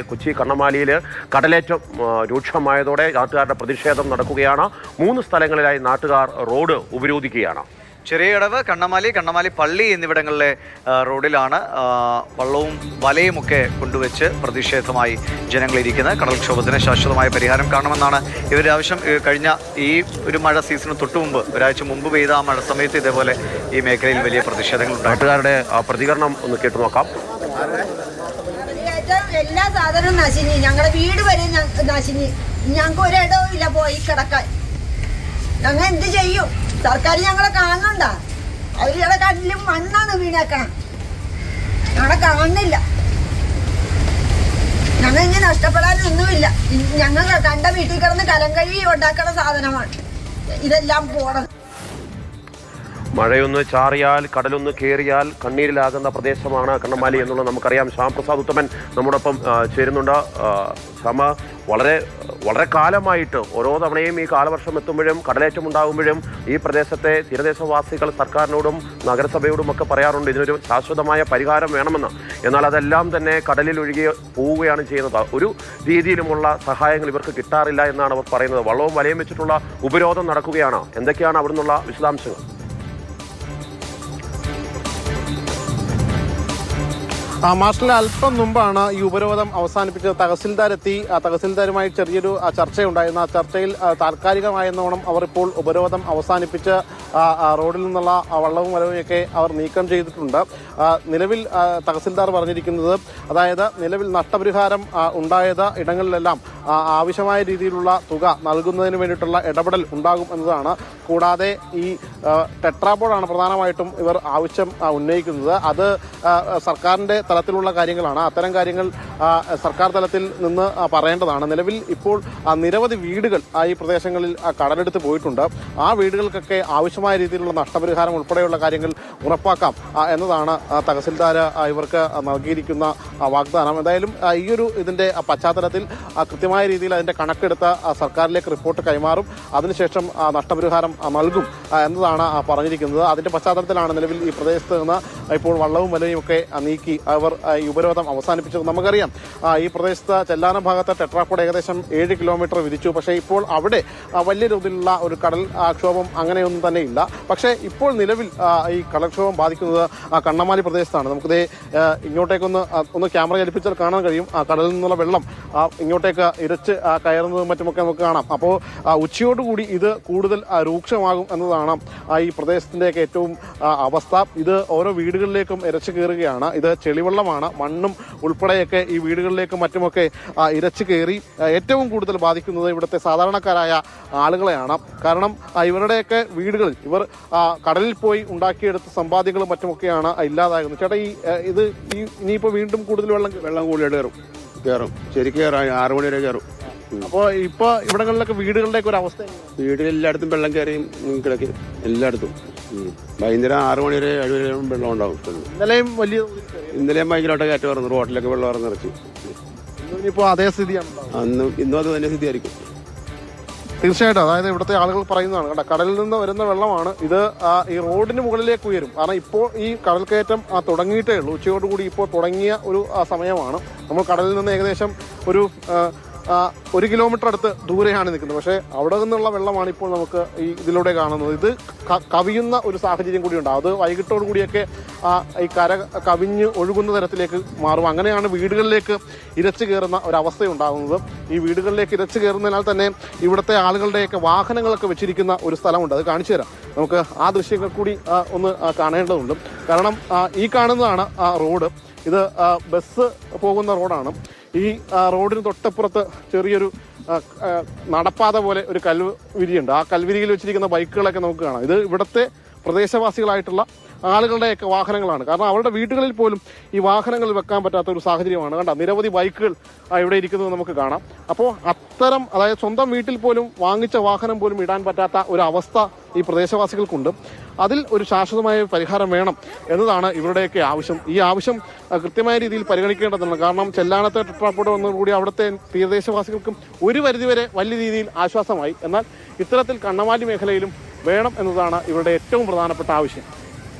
കൊച്ചി കണ്ണമാലിയിൽ കടലേറ്റം രൂക്ഷമായതോടെ നാട്ടുകാരുടെ പ്രതിഷേധം നടക്കുകയാണ്. മൂന്ന് സ്ഥലങ്ങളിലായി നാട്ടുകാർ റോഡ് ഉപരോധിക്കുകയാണ്. ചെറിയടവ് കണ്ണമാലി കണ്ണമാലി പള്ളി എന്നിവിടങ്ങളിലെ റോഡിലാണ് വള്ളവും വലയുമൊക്കെ കൊണ്ടുവച്ച് പ്രതിഷേധമായി ജനങ്ങൾ ഇരിക്കുന്നത്. കടൽക്ഷോഭത്തിന് ശാശ്വതമായ പരിഹാരം കാണുമെന്നാണ് ഇവരുടെ ആവശ്യം. കഴിഞ്ഞ ഈ ഒരു മഴ സീസണിന് തൊട്ട് മുമ്പ് ഒരാഴ്ച മുമ്പ് പെയ്ത ആ മഴ സമയത്ത് ഇതേപോലെ ഈ മേഖലയിൽ വലിയ പ്രതിഷേധങ്ങൾ നാട്ടുകാരുടെ പ്രതികരണം ഒന്ന് കേട്ടു നോക്കാം. എല്ലാ സാധനവും നശിനി ഞങ്ങളുടെ വീട് വരെ ഞ- നശിനി ഞങ്ങൾക്ക് ഒരിടവും ഇല്ല പോയി കിടക്കാൻ. ഞങ്ങൾ എന്ത് ചെയ്യും? സർക്കാർ ഞങ്ങളെ കാണണ്ട അവരുടെ കണ്ണിലും മണ്ണാണ് വീണേക്കണം. ഞങ്ങളെ കാണുന്നില്ല. ഞങ്ങൾ ഇനി നഷ്ടപ്പെടാനൊന്നുമില്ല. ഞങ്ങൾ കണ്ട വീട്ടിൽ കിടന്ന് കലം കഴുകി ഉണ്ടാക്കണ സാധനമാണ്. ഇതെല്ലാം പോണത്. മഴയൊന്ന് ചാറിയാൽ കടലൊന്ന് കയറിയാൽ കണ്ണീരിലാകുന്ന പ്രദേശമാണ് കണ്ണമാലി എന്നുള്ളത് നമുക്കറിയാം. ശ്യാംപ്രസാദ് ഉത്തമൻ നമ്മോടൊപ്പം ചേരുന്നുണ്ട്. ശ്യാമ വളരെ വളരെ കാലമായിട്ട് ഓരോ തവണയും ഈ കാലവർഷം എത്തുമ്പോഴും കടലേറ്റം ഉണ്ടാകുമ്പോഴും ഈ പ്രദേശത്തെ തീരദേശവാസികൾ സർക്കാരിനോടും നഗരസഭയോടും ഒക്കെ പറയാറുണ്ട്. ഇതിനൊരു ശാശ്വതമായ പരിഹാരം വേണമെന്ന്. എന്നാൽ അതെല്ലാം തന്നെ കടലിൽ ഒഴുകി പോവുകയാണ് ചെയ്യുന്നത്. ഒരു രീതിയിലുമുള്ള സഹായങ്ങൾ ഇവർക്ക് കിട്ടാറില്ല എന്നാണ് അവർ പറയുന്നത്. വള്ളവും വലയും വെച്ചിട്ടുള്ള ഉപരോധം നടക്കുകയാണ്. എന്തൊക്കെയാണ് അവിടുന്നുള്ള വിശദാംശങ്ങൾ? മാർഷലിന് അല്പം മുമ്പാണ് ഈ ഉപരോധം അവസാനിപ്പിച്ചത്. ആ തഹസിൽദാരുമായി ചെറിയൊരു ചർച്ചയുണ്ടായിരുന്നു ആ ചർച്ചയിൽ താൽക്കാലികമായെന്നോണം അവർ ഇപ്പോൾ ഉപരോധം അവസാനിപ്പിച്ച് റോഡിൽ നിന്നുള്ള വള്ളവും വരവുമൊക്കെ അവർ നീക്കം ചെയ്തിട്ടുണ്ട്. നിലവിൽ തഹസിൽദാർ പറഞ്ഞിരിക്കുന്നത് അതായത് നിലവിൽ നഷ്ടപരിഹാരം ഉണ്ടായത് ഇടങ്ങളിലെല്ലാം ആവശ്യമായ രീതിയിലുള്ള തുക നൽകുന്നതിന് വേണ്ടിയിട്ടുള്ള ഇടപെടൽ ഉണ്ടാകും എന്നതാണ്. കൂടാതെ ഈ ടെട്രാബോർഡാണ് പ്രധാനമായിട്ടും ഇവർ ആവശ്യം ഉന്നയിക്കുന്നത്. അത് സർക്കാരിന്റെ തലത്തിലുള്ള കാര്യങ്ങളാണ്. അത്തരം കാര്യങ്ങൾ സർക്കാർ തലത്തിൽ നിന്ന് പറയേണ്ടതാണ്. നിലവിൽ ഇപ്പോൾ നിരവധി വീടുകൾ ഈ പ്രദേശങ്ങളിൽ കടലെടുത്ത് പോയിട്ടുണ്ട്. ആ വീടുകൾക്കൊക്കെ ആവശ്യമായ രീതിയിലുള്ള നഷ്ടപരിഹാരം ഉൾപ്പെടെയുള്ള കാര്യങ്ങൾ ഉറപ്പാക്കാം എന്നതാണ് തഹസിൽദാർ ഇവർക്ക് നൽകിയിരിക്കുന്ന വാഗ്ദാനം. എന്തായാലും ഈ ഒരു ഇതിന്റെ പശ്ചാത്തലത്തിൽ കൃത്യമായ രീതിയിൽ അതിന്റെ കണക്കെടുത്ത് സർക്കാരിലേക്ക് റിപ്പോർട്ട് കൈമാറും. അതിനുശേഷം നഷ്ടപരിഹാരം നൽകും എന്നതാണ് പറഞ്ഞിരിക്കുന്നത്. അതിന്റെ പശ്ചാത്തലത്തിലാണ് നിലവിൽ ഈ പ്രദേശത്ത് നിന്ന് ഇപ്പോൾ വള്ളവും വലയും ഒക്കെ നീക്കി അവർ ഈ ഉപരോധം അവസാനിപ്പിച്ചത് നമുക്കറിയാം. ഈ പ്രദേശത്ത് ചെല്ലാനം ഭാഗത്ത് ടെട്രാക്കോട് ഏകദേശം ഏഴ് കിലോമീറ്റർ വിധിച്ചു. പക്ഷേ ഇപ്പോൾ അവിടെ വലിയ രീതിയിലുള്ള ഒരു കടൽ ക്ഷോഭം അങ്ങനെയൊന്നും തന്നെ ഇല്ല. പക്ഷേ ഇപ്പോൾ നിലവിൽ ഈ കടൽക്ഷോഭം ബാധിക്കുന്നത് കണ്ണമാലി പ്രദേശത്താണ്. നമുക്കിത് ഇങ്ങോട്ടേക്കൊന്ന് ഒന്ന് ക്യാമറ ചലിപ്പിച്ചാൽ കാണാൻ കഴിയും. കടലിൽ നിന്നുള്ള വെള്ളം ഇങ്ങോട്ടേക്ക് ഇരച്ച് കയറുന്നതും മറ്റുമൊക്കെ നമുക്ക് കാണാം. അപ്പോൾ ഉച്ചയോടുകൂടി ഇത് കൂടുതൽ രൂക്ഷമാകും എന്നതാണ് ഈ പ്രദേശത്തിന്റെയൊക്കെ ഏറ്റവും അവസ്ഥ. ഇത് ഓരോ വീടുകളിലേക്കും ഇരച്ചു കയറുകയാണ്. ഇത് ചെളിവെള്ളമാണ് മണ്ണും ഉൾപ്പെടെയൊക്കെ ഈ വീടുകളിലേക്കും മറ്റുമൊക്കെ ഇരച്ചു കയറി ഏറ്റവും കൂടുതൽ ബാധിക്കുന്നത് ഇവിടുത്തെ സാധാരണക്കാരായ ആളുകളെയാണ്. കാരണം ഇവരുടെയൊക്കെ വീടുകളിൽ ഇവർ കടലിൽ പോയി ഉണ്ടാക്കിയെടുത്ത സമ്പാദ്യങ്ങളും മറ്റുമൊക്കെയാണ് ഇല്ലാതാകുന്നത്. ചേട്ടാ ഈ ഇത് ഈ ഇനിയിപ്പോൾ വീണ്ടും കൂടുതൽ വെള്ളം വെള്ളം കൂടുതൽ കയറും കയറും ശരിക്കും കയറും ആറു മണി വരെ കയറും അപ്പോൾ ഇപ്പൊ ഇവിടങ്ങളിലൊക്കെ വീടുകളുടെ ഒരു അവസ്ഥ? വീട്ടിൽ എല്ലായിടത്തും വെള്ളം കയറിയും കിടക്കി. എല്ലായിടത്തും. വൈകുന്നേരം ആറ് മണി വരെ ഏഴ് വരെ വെള്ളം ഉണ്ടാവും. ഇന്നലെയും വലിയ. ഇന്നലെയും ഭയങ്കരമായിട്ട് കയറ്റം പറഞ്ഞു റോട്ടിലൊക്കെ വെള്ളം ഇറങ്ങി നിറച്ചു ഇപ്പോ അതേ സ്ഥിതിയാണ് അന്ന് ഇന്നും അത് തന്നെ സ്ഥിതിയായിരിക്കും. തീർച്ചയായിട്ടും. അതായത് ഇവിടുത്തെ ആളുകൾ പറയുന്നതാണ് കണ്ട കടലിൽ നിന്ന് വരുന്ന വെള്ളമാണ് ഇത് ഈ റോഡിന് മുകളിലേക്ക് ഉയരും. കാരണം ഇപ്പോൾ ഈ കടൽ കയറ്റം ആ, തുടങ്ങിയിട്ടേ ഉള്ളൂ. ഉച്ചയോടുകൂടി ഇപ്പോൾ തുടങ്ങിയ ഒരു സമയമാണ്. നമ്മൾ കടലിൽ നിന്ന് ഏകദേശം ഒരു ഒരു കിലോമീറ്റർ അടുത്ത് ദൂരെയാണ് നിൽക്കുന്നത്. പക്ഷേ അവിടെ നിന്നുള്ള വെള്ളമാണ് ഇപ്പോൾ നമുക്ക് ഈ ഇതിലൂടെ കാണുന്നത്. ഇത് കവിയുന്ന ഒരു സാഹചര്യം കൂടിയുണ്ട്. അത് വൈകിട്ടോടു കൂടിയൊക്കെ ഈ കര കവിഞ്ഞ് ഒഴുകുന്ന തരത്തിലേക്ക് മാറും. അങ്ങനെയാണ് വീടുകളിലേക്ക് ഇരച്ചു കയറുന്ന ഒരവസ്ഥ ഉണ്ടാകുന്നത് ഈ വീടുകളിലേക്ക് ഇരച്ചു കയറുന്നതിനാൽ തന്നെ ഇവിടുത്തെ ആളുകളുടെയൊക്കെ വാഹനങ്ങളൊക്കെ വെച്ചിരിക്കുന്ന ഒരു സ്ഥലമുണ്ട്. അത് കാണിച്ചു തരാം. നമുക്ക് ആ ദൃശ്യങ്ങൾ കൂടി ഒന്ന് കാണേണ്ടതുണ്ട്. കാരണം ഈ കാണുന്നതാണ് റോഡ്. ഇത് ബസ് പോകുന്ന റോഡാണ്. ഈ റോഡിന് തൊട്ടപ്പുറത്ത് ചെറിയൊരു നടപ്പാത പോലെ ഒരു കൽവിരിയുണ്ട് ആ കൽവിരിയിൽ വെച്ചിരിക്കുന്ന ബൈക്കുകളൊക്കെ നമുക്ക് കാണാം. ഇത് ഇവിടുത്തെ പ്രദേശവാസികളായിട്ടുള്ള ആളുകളുടെയൊക്കെ വാഹനങ്ങളാണ്. കാരണം അവരുടെ വീടുകളിൽ പോലും ഈ വാഹനങ്ങൾ വെക്കാൻ പറ്റാത്ത ഒരു സാഹചര്യമാണ്. കണ്ട? നിരവധി ബൈക്കുകൾ ഇവിടെ ഇരിക്കുന്നത് നമുക്ക് കാണാം. അപ്പോൾ അത്തരം അതായത് സ്വന്തം വീട്ടിൽ പോലും വാങ്ങിച്ച വാഹനം പോലും ഇടാൻ പറ്റാത്ത ഒരു അവസ്ഥ ഈ പ്രദേശവാസികൾക്കുണ്ട്. അതിൽ ഒരു ശാശ്വതമായ പരിഹാരം വേണം എന്നതാണ് ഇവരുടെയൊക്കെ ആവശ്യം. ഈ ആവശ്യം കൃത്യമായ രീതിയിൽ പരിഗണിക്കേണ്ടതാണ് കാരണം ചെല്ലാനത്തെ ട്രിപ്പാപ്പോട്ട് വന്നതോടുകൂടി അവിടുത്തെ തീരദേശവാസികൾക്കും ഒരു പരിധിവരെ വലിയ രീതിയിൽ ആശ്വാസമായി. എന്നാൽ ഇത്തരത്തിൽ കണ്ണമാലി മേഖലയിലും വേണം എന്നതാണ് ഇവരുടെ ഏറ്റവും പ്രധാനപ്പെട്ട ആവശ്യം.